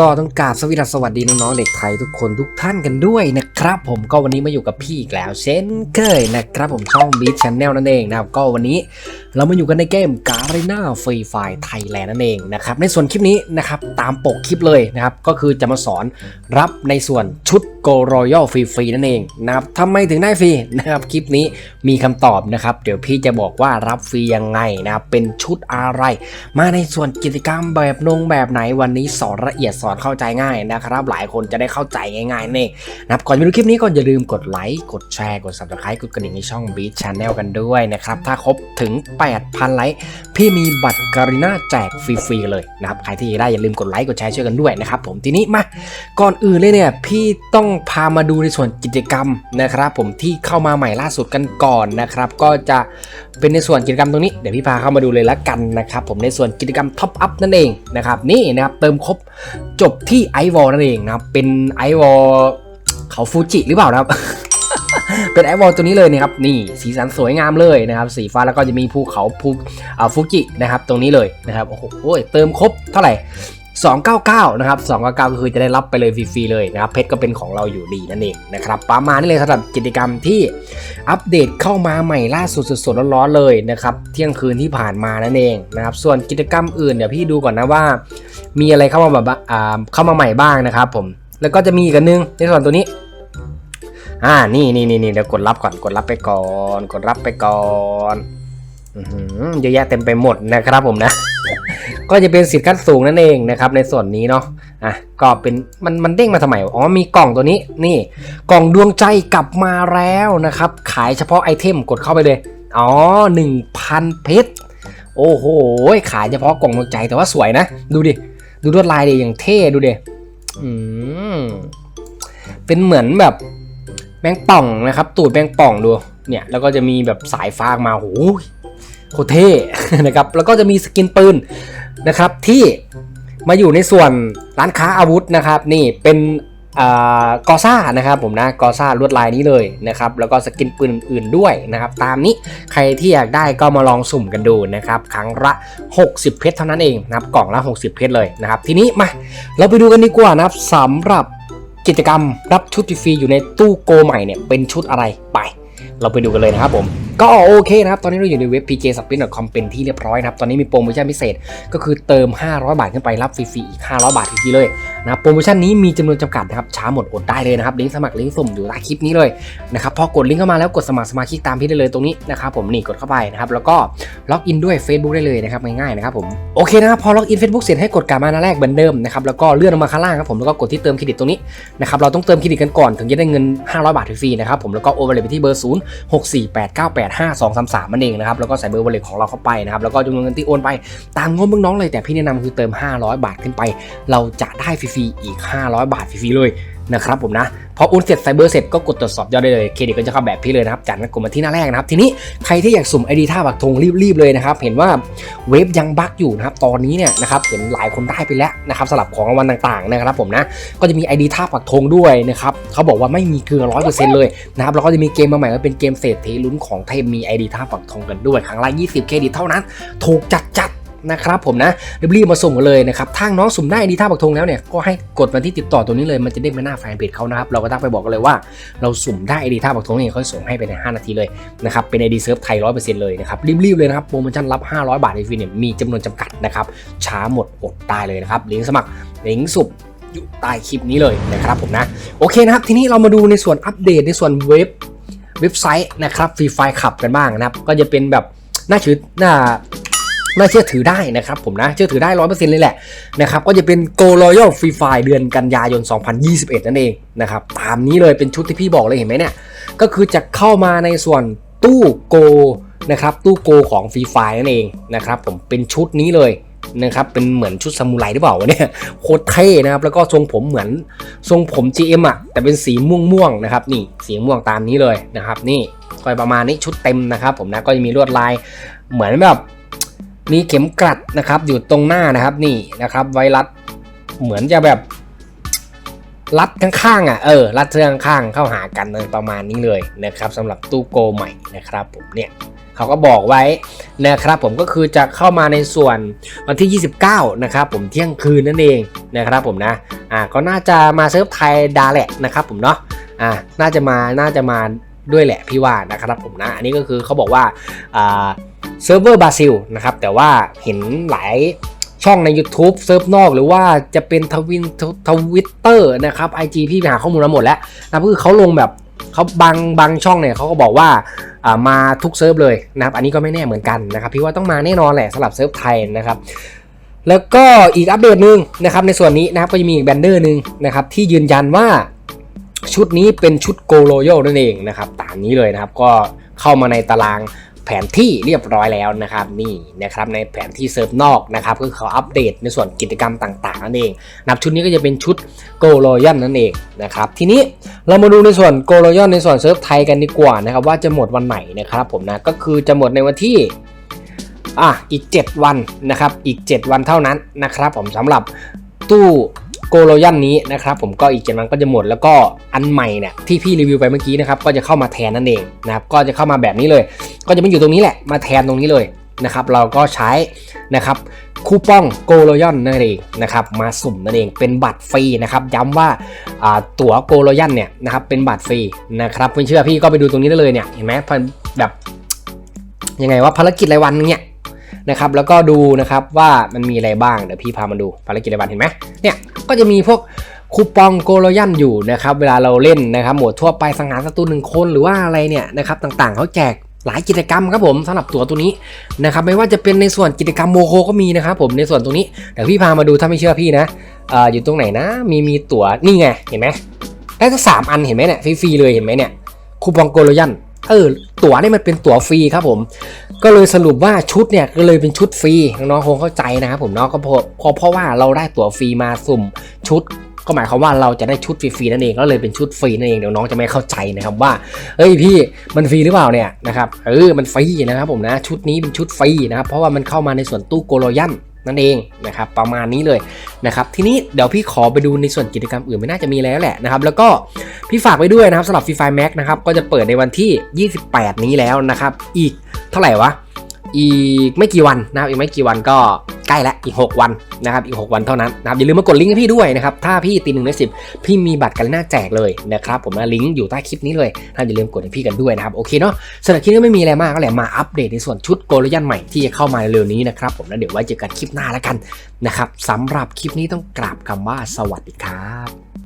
ก็ต้องกราบสวัสดีสวัสดีน้องๆเด็กไทยทุกคนทุกท่านกันด้วยนะครับ ผมก็วันนี้มาอยู่กับพี่อีกแล้ว เช่นเคยนะครับ ผมช่องบีชแนลนั่นเองนะครับก็วันนี้เรามาอยู่กันในเกม Garena Free Fire Thailand นั่นเองนะครับในส่วนคลิปนี้นะครับตามปกคลิปเลยนะครับก็คือจะมาสอนรับในส่วนชุด Go Royal ฟรีๆนั่นเองนะครับทำไมถึงได้ฟรีนะครับคลิปนี้มีคำตอบนะครับ เดี๋ยวพี่จะบอกว่ารับฟรียังไงนะครับเป็นชุดอะไร มาในส่วนกิจกรรมแบบนงแบบไหนวันนี้สอนละเอียดสอนเข้าใจง่ายนะครับ หลายคนจะได้เข้าใจง่ายๆนี่นะครับก่อนไปดูคลิปนี้ก็อย่าลืมกดไลค์กดแชร์กด subscribe กดกระดิ่งในช่อง Beat Channel กันด้วยนะครับถ้าครบถึง 8,000 ไลค์พี่มีบัตรการีน่าแจกฟรีๆเลยนะครับใครที่ได้อย่าลืมกดไลค์กดแชร์ช่วยกันด้วยนะครับผมทีนี้มาก่อนอื่นเลยเนี่ยพี่ต้องพามาดูในส่วนกิจกรรมนะครับ ผมที่เข้ามาใหม่ล่าสุดกันก่อนนะครับ ก็จะเป็นในส่วนกิจกรรมตรงนี้เดี๋ยวพี่พาเข้ามาดูเลยละกันนะครับผมในส่วนกิจกรรมท็อปอัพนั่นเองนะครับนี่นะครับเติมครบจบที่ไอวอลนั่นเองนะครับเป็นไอวอลเขาฟูจิหรือเปล่านะครับเป็นไอวอลตัวนี้เลยนะครับนี่สีสันสวยงามเลยนะครับ สีฟ้าแล้วก็จะมีภูเขาภูฟูจินะครับ ตรงนี้เลยนะครับโอ้โหเติมครบเท่าไหร่ 299 นะครับ 299 ก็คือจะได้รับไปเลยฟรีๆเลยนะครับ เพชรก็เป็นของเราอยู่ดีนั่นเองนะครับ ประมาณนี้เลยสำหรับกิจกรรมที่อัปเดตเข้ามาใหม่ล่าสุดสดๆร้อนๆเลยนะครับ เที่ยงคืนที่ผ่านมานั่นเองนะครับ ส่วนกิจกรรมอื่นเดี๋ยวพี่ดูก่อนนะว่า มีอะไรเข้ามาแบบอ่าเข้ามาใหม่บ้างนะครับผม แล้วก็จะมีอีกอันนึงในส่วนตัวนี้อ่า นี่นี่นี่นี่เดี๋ยวกดรับก่อน กดรับไปก่อน กดรับไปก่อนเยอะแยะเต็มไปหมดนะครับผมนะ ก็จะเป็นสิทธิ์ขั้นสูงนั่นเองนะครับในส่วนนี้เนาะอะก็เป็นมันมันเด้งมาทำไมอ๋อมีกล่องตัวนี้นี่ กล่องดวงใจกลับมาแล้วนะครับ ขายเฉพาะไอเทมกดเข้าไปเลยอ๋อหนึ่งพันเพชรโอ้โหขายเฉพาะกล่องดวงใจแต่ว่าสวยนะ ดูดิดูลวดลายดิอย่างเท่ดูดิอืมเป็นเหมือนแบบแมงป่องนะครับ ตูดแมงป่องดูเนี่ยแล้วก็จะมีแบบสายฟ้ามาโอ้ยโคเท่นะครับ แล้วก็จะมีสกินปืน นะครับที่มาอยู่ในส่วนร้านค้าอาวุธนะครับ นี่เป็นกอซ่านะครับผมนะกอซ่าลวดลายนี้เลยนะครับแล้วก็สกินปืนอื่นด้วยนะครับตามนี้ใครที่อยากได้ก็มาลองสุ่มกันดูนะครับครั้งละ 60 เพชรเท่านั้นเองนะครับกล่องละ 60 เพชรเลยนะครับทีนี้มาเราไปดูกันดีกว่านะครับสำหรับกิจกรรมรับชุดฟรีอยู่ในตู้โกใหม่เนี่ยเป็นชุดอะไรไป เราไปดูกันเลยนะครับผม ก็โอเคนะครับ ตอนนี้เราอยู่ในเว็บ pj s p i n c o m เป็นที่เรียบร้อยนะครับ ตอนนี้มีโปรโมชั่นพิเศษก็คือเติม 500 บาทขึ้นไปรับฟรีๆอีก 500 บาทฟรีเลยนะโปรโมชั่นนี้มีจำนวนจำกัดนะครับ ช้าหมดอดได้เลยนะครับ ลิงก์สมัครลิงก์สุ่มอยู่ใต้คลิปนี้เลยนะครับพอกดลิงก์เข้ามาแล้วกดสมัครสมาชิกตามพี่ได้เลยตรงนี้นะครับผมนี่กดเข้าไปนะครับแล้วก็ล็อกอินด้วย Facebook ได้เลยนะครับง่ายๆนะครับผมโอเคนะครับพอล็อกอิน Facebook เสร็จให้กดการมาหน้าแรกเหมือนเดิมนะครับแล้วก็เลื่อนลงมาข้างล่างครับผมแล้วก็กดที่เติมเครดิตตรงนี้นะครับเราต้องเติมเครดิตกันก่อนถึงจะได้เงิน 500 บาทฟรีนะครับผมแล้วก็โอนไปที่เบอร์ 0 6 4 8 9 8 2 3 3มันเองนะครับแล้วก็ใส่เบอร์วอลเล็ตของเราเข้าไปนะครับแล้วก็จำนวนเงินที่โอนไปตามงบน้องเลยแต่พี่แนะนำคือเติม 500 บาทขึ้นไป เราจะได้ฟรีๆอีก 500 บาทฟรีๆเลย นะครับผมนะพอโอนเสร็จใส่เบอร์เสร็จก็กดตรวจสอบยอดได้เลยเครดิตก็จะเข้าแบบพี่เลยนะครับจากนั้นกดมาที่หน้าแรกนะครับ ทีนี้ใครที่อยากสุ่มไอดีท่าบักธงรีบๆเลยนะครับ เห็นว่าเวฟยังบั๊กอยู่นะครับตอนนี้เนี่ยนะครับเห็นหลายคนได้ไปแล้วนะครับสลับของรางวัลต่างๆนะครับผมนะก็จะมีไอดีท่าปักธงด้วยนะครับเขาบอกว่าไม่มีเกลือร้อยเปอร์เซ็นต์เลยนะครับแล้วก็จะมีเกมมาใหม่ว่าเป็นเกมเศรษฐีลุ้นของเทพมีไอดีท่าปักธงกันด้วยครั้งละ20 เครดิตเท่านั้น ถูกจัดจัด นะครับผมนะรีบๆมาส่งกันเลยนะครับถ้าน้องสุ่มได้ดีท่าปักธงแล้วเนี่ยก็ให้กดมาที่ติดต่อตัวนี้เลยมันจะเด้งไปหน้าแฟนเพจเขานะครับเราก็ตั้งไปบอกกันเลยว่า เราสุ่มได้ดีท่าปักธงเนี่ยเขาส่งให้ไปใน 5 นาทีเลยนะครับเป็นไอดีเซิร์ฟไทยร้อยเปอร์เซ็นต์เลยนะครับรีบๆเลยนะครับโปรโมชั่นรับ 500 บาทในฟรีเนี่ยมีจำนวนจำกัดนะครับช้าหมดอดได้เลยนะครับลิงก์สมัครลิงก์สุ่มอยู่ใต้คลิปนี้เลยนะครับผมนะโอเคนะครับทีนี้เรามาดูในส่วนอัปเดตในส่วนเว็บเว็บไซต์นะครับฟรีไฟขับกันบ้างนะครับก็จะเป็นแบบน่าชื่อน่า น่าเชื่อถือได้นะครับผมนะเชื่อถือได้ร้อยเปอร์เซ็นต์เลยแหละนะครับก็จะเป็น Go Royal Free Fire เดือนกันยายน 2021 นั่นเองนะครับตามนี้เลยเป็นชุดที่พี่บอกเลยเห็นไหมเนี่ยก็คือจะเข้ามาในส่วนตู้โกนะครับตู้โกของ Free Fire นั่นเองนะครับผมเป็นชุดนี้เลยนะครับเป็นเหมือนชุดซามูไรหรือเปล่าวะเนี่ยโคตรเท่นะครับแล้วก็ทรงผมเหมือนทรงผม GM อะแต่เป็นสีม่วงม่วงๆนะครับนี่สีม่วงตามนี้เลยนะครับนี่ก็ประมาณนี้ชุดเต็มนะครับผมนะก็จะมีลวดลายเหมือนแบบ มีเข็มกลัดนะครับ อยู่ตรงหน้านะครับนี่นะครับ ไวรัสเหมือนจะแบบรัดข้างๆอะเออรัดเสื้อข้างเข้าหากันประมาณนี้เลยนะครับสำหรับตู้โกใหม่นะครับผมเนี่ยเขาก็บอกไว้นะครับ ผมก็คือจะเข้ามาในส่วนวันที่ 29 นะครับ ผมเที่ยงคืนนั่นเองนะครับ ผมนะอ่าก็น่าจะมาเซิร์ฟไทยดาแหละนะครับผมเนาะอ่าน่าจะมาน่าจะมาด้วยแหละพี่ว่านะครับ ผมนะ อันนี้ก็คือเขาบอกว่าอ่า เซิร์ฟเวอร์บราซิลนะครับ แต่ว่าเห็นหลายช่องใน YouTube เซิร์ฟนอกหรือว่าจะเป็นทวินทวิตเตอร์นะครับ IG พี่ไปหาข้อมูลมาหมดแล้วนะคือเขาลงแบบเขาบางบางช่องเนี่ยเขาก็บอกว่าามาทุกเซิร์ฟเลยนะครับอันนี้ก็ไม่แน่เหมือนกันนะครับ พี่ว่าต้องมาแน่นอนแหละสำหรับเซิร์ฟไทยนะครับแล้วก็อีกอัปเดตหนึ่งนะครับในส่วนนี้นะครับก็จะมีอีกแบนเดอร์หนึ่งนะครับที่ยืนยันว่าชุดนี้เป็นชุดโกโ o โยนั่นเองนะครับตามนี้เลยนะครับก็เข้ามาในตาราง แผนที่เรียบร้อยแล้วนะครับนี่นะครับในแผนที่เซิร์ฟนอกนะครับก็คือเขาอัปเดตในส่วนกิจกรรมต่างๆนั่นเองนับชุดนี้ก็จะเป็นชุดโกโ o โยนั่นเองนะครับทีนี้เรามาดูในส่วนโกลโ o โยในส่วนเซิร์ฟไทยกันดีกว่านะครับว่าจะหมดวันไหนนะครับผมนะก็คือจะหมดในวันที่อะอีก 7 วันนะครับอีก 7 วันเท่านั้นนะครับผมสำหรับตู้โกโ o ยันนี้นะครับผมก็อีก7วันก็จะหมดแล้วก็อันใหม่เนี่ยที่พี่รีวิวไปเมื่อกี้นะครับก็จะเข้ามาแทนนั่นเองนะครับก็จะเข้ามาแบบนี้เลย ก็จะไม่อยู่ตรงนี้แหละมาแทนตรงนี้เลยนะครับเราก็ใช้นะครับคูปองโกโ o ยันนั่นเองนะครับมาสุ่มนั่นเองเป็นบัตรฟรีนะครับย้ำว่าอ่าตั๋วโกโ o ยันเนี่ยนะครับเป็นบัตรฟรีนะครับไม่อนเชื่อพี่ก็ไปดูตรงนี้ได้เลยเนี่ยเห็นไหมพันแบบยังไงว่าภารกิจรายวันเนี่ยนะครับแล้วก็ดูนะครับว่ามันมีอะไรบ้างเดี๋ยวพี่พามาดูภารกิจรายวันเห็นไหมเนี่ยก็จะมีพวกคูปองโกโ o ยันอยู่นะครับเวลาเราเล่นนะครับหมวดทั่วไปสังหารศัตรูหนึ่งคนหรือว่าอะไรเนี่ยนะครับต่างๆเขาแจก หลายกิจกรรมครับผมสำหรับตั๋วตัวนี้นะครับไม่ว่าจะเป็นในส่วนกิจกรรมโมโคก็มีนะครับผมในส่วนตรงนี้เดี๋ยวพี่พามาดูถ้าไม่เชื่อพี่นะอออยู่ตรงไหนนะ มีมีตั๋วนี่ไงเห็นไหมได้ทั้งสามอันเห็นไหมเนี่ยฟรีๆเลยเห็นไหมเนี่ยคูปองโกลยันเออตั๋วนี่มันเป็นตั๋วฟรีครับผม ก็เลยสรุปว่าชุดเนี่ยก็เลยเป็นชุดฟรีน้องๆคงเข้าใจนะครับผมเนาะก็เพราะเพราะเพราะว่าเราได้ตั๋วฟรีมาสุ่มชุด ก็หมายความว่าเราจะได้ชุดฟรีๆนั่นเองก็เลยเป็นชุดฟรีนั่นเองเดี๋ยวน้องจะไม่เข้าใจนะครับว่าเอ้ยพี่มันฟรีหรือเปล่าเนี่ยนะครับเออมันฟรีนะครับผมนะชุดนี้เป็นชุดฟรีนะครับเพราะว่ามันเข้ามาในส่วนตู้โกโลยันนั่นเองนะครับประมาณนี้เลยนะครับทีนี้เดี๋ยวพี่ขอไปดูในส่วนกิจกรรมอื่นไม่น่าจะมีแล้วแหละนะครับแล้วก็พี่ฝากไว้ด้วยนะครับสำหรับฟรีไฟแม็กนะครับก็จะเปิดในวันที่ 28 นี้แล้วนะครับอีกเท่าไหร่วะ อีกไม่กี่วันนะครับอีกไม่กี่วันก็ใกล้แล้วอีก 6 วันนะครับอีก 6 วันเท่านั้นนะครับอย่าลืมมากดลิงก์ให้พี่ด้วยนะครับถ้าพี่ตีหนึ่งในสิพี่มีบัตรกันหน้าแจกเลยนะครับผมนะลิงก์อยู่ใต้คลิปนี้เลยนะอย่าลืมกดให้พี่กันด้วยนะครับโอเคเนาะสำหรับคลิปนี้ไม่มีอะไรมากก็แหละมาอัปเดตในส่วนชุดโกลยันใหม่ที่จะเข้ามาเร็วนี้นะครับผมแล้วเดี๋ยวไว้เจอกันคลิปหน้าแล้วกันนะครับสำหรับคลิปนี้ต้องกราบคำว่าสวัสดีครับ